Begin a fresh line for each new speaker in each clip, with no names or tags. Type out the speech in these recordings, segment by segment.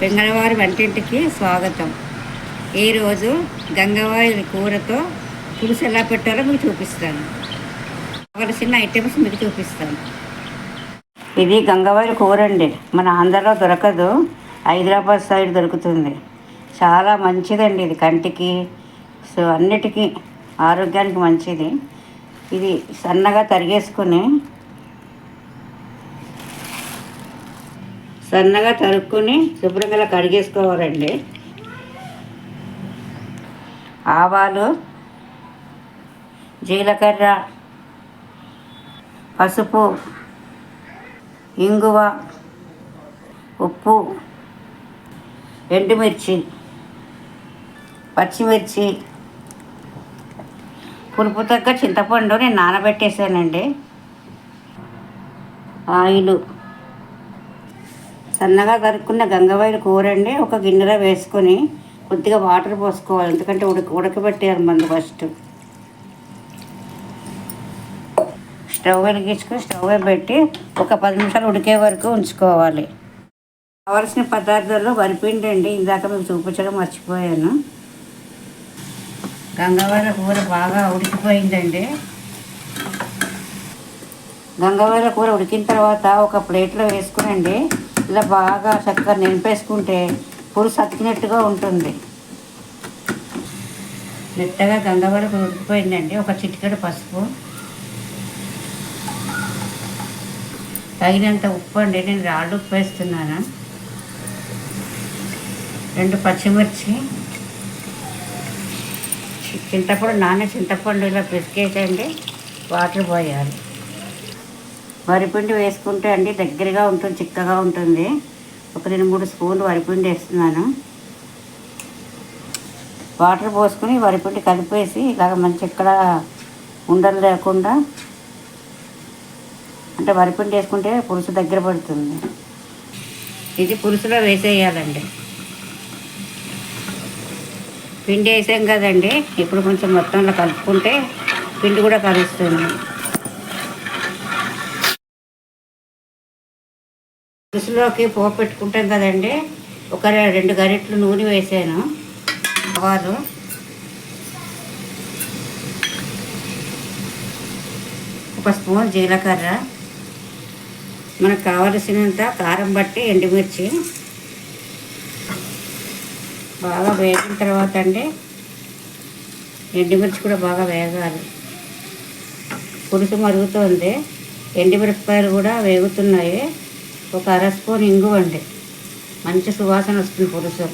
పెంగళవారి వంటింటికి స్వాగతం. ఈరోజు గంగవాయిల కూరతో పులుసు ఎలా పెట్టాలో మీకు చూపిస్తాను. కావలసిన ఐటమ్స్ మీకు చూపిస్తాను. ఇది గంగవారి కూర అండి. మన ఆంధ్రాలో దొరకదు. హైదరాబాద్ సైడ్ దొరుకుతుంది. చాలా మంచిదండి ఇది కంటికి. సో అన్నిటికీ ఆరోగ్యానికి మంచిది. ఇది సన్నగా తరిగేసుకుని సన్నగా తరుక్కుని శుభ్రంగా కడిగేసుకోవాలండి. ఆవాలు జీలకర్ర పసుపు ఇంగువ ఉప్పు ఎండుమిర్చి పచ్చిమిర్చి పులుపు తగ్గ చింతపండు నేను నానబెట్టేసానండి. ఆయిలు సన్నగా తరుక్కున్న గంగవాయిలు కూర అండి ఒక గిన్నెలో వేసుకొని కొద్దిగా వాటర్ పోసుకోవాలి. ఎందుకంటే ఉడక ఉడకబెట్టారు మందు ఫస్ట్. స్టవ్ వెలిగించుకొని స్టవ్ పెట్టి ఒక పది నిమిషాలు ఉడికే వరకు ఉంచుకోవాలి. కావలసిన పదార్థాలు వరిపిండి అండి. ఇందాక మీకు చూపించడం మర్చిపోయాను. గంగవాయిల కూర బాగా ఉడికిపోయిందండి. గంగవాయిల కూర ఉడికిన తర్వాత ఒక ప్లేట్లో వేసుకునండి. ఇలా బాగా చక్కగా నింపేసుకుంటే పులుసు అతికినట్టుగా ఉంటుంది. మెత్తగా గంగవరకు ఉడికిపోయిందండి. ఒక చిటికెడు పసుపు. తగినంత ఉప్పు అండి. నేను రాళ్ళు ఉప్పు వేస్తున్నాను. రెండు పచ్చిమిర్చి. చింతపండు నాన్న చింతపండు ఇలా పిసికేసండి వాటర్ పోయాలి. వరిపిండి వేసుకుంటే అండి దగ్గరగా ఉంటుంది చిక్కగా ఉంటుంది. ఒక రెండు మూడు స్పూన్లు వరిపిండి వేస్తున్నాను. వాటర్ పోసుకుని వరిపిండి కలిపేసి ఇలాగ మంచి ఇక్కడ ఉండలు లేకుండా అంటే వరిపిండి వేసుకుంటే పులుసు దగ్గర పడుతుంది. ఇది పులుసులో వేసేయాలండి. పిండి వేసాం కదండి ఇప్పుడు కొంచెం మొత్తంలో కలుపుకుంటే పిండి కూడా కలుస్తుంది. పులుసులోకి పోపు పెట్టుకుంటాం కదండి. ఒక రెండు గరిటలు నూనె వేసాను. ఆవాలు ఒక స్పూన్ జీలకర్ర. మనకు కావలసినంత కారం బట్టి ఎండుమిర్చి. బాగా వేగిన తర్వాత అండి ఎండుమిర్చి కూడా బాగా వేగాలి. పులుసు మరుగుతుంది. ఎండుమిరపకాయలు కూడా వేగుతున్నాయి. ఒక అర స్పూన్ ఇంగు అండి మంచి సువాసన వస్తుంది పులుసు.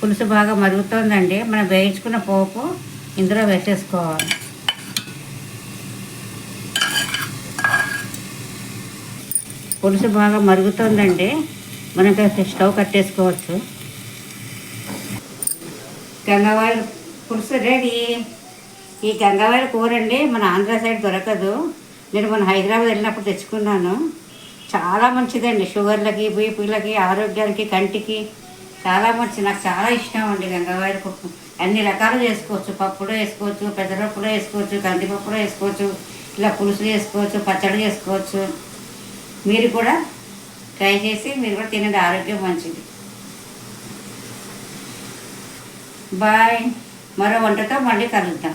పులుసు బాగా మరుగుతోందండి. మనం వేయించుకున్న పోపు ఇందులో వేసేసుకోవాలి. పులుసు బాగా మరుగుతోందండి. మనకి స్టవ్ కట్టేసుకోవచ్చు. గంగవారి పులుసు రెడీ. ఈ గంగవారి కూర అండి మన ఆంధ్ర సైడ్ దొరకదు. నేను మొన్న హైదరాబాద్ వెళ్ళినప్పుడు తెచ్చుకున్నాను. చాలా మంచిదండి. షుగర్లకి బీపీలకి ఆరోగ్యానికి కంటికి చాలా మంచిది నాకు చాలా ఇష్టం అండి గంగవారి పప్పు. అన్ని రకాలు చేసుకోవచ్చు. పప్పులో వేసుకోవచ్చు పెసరపప్పులో వేసుకోవచ్చు కందిపప్పులో వేసుకోవచ్చు ఇలా పులుసులు వేసుకోవచ్చు పచ్చడి చేసుకోవచ్చు. మీరు కూడా ట్రై చేసి మీరు కూడా తినండి. ఆరోగ్యం మంచిది. బాయ్. మరో వంటతో మళ్ళీ కలుద్దాం.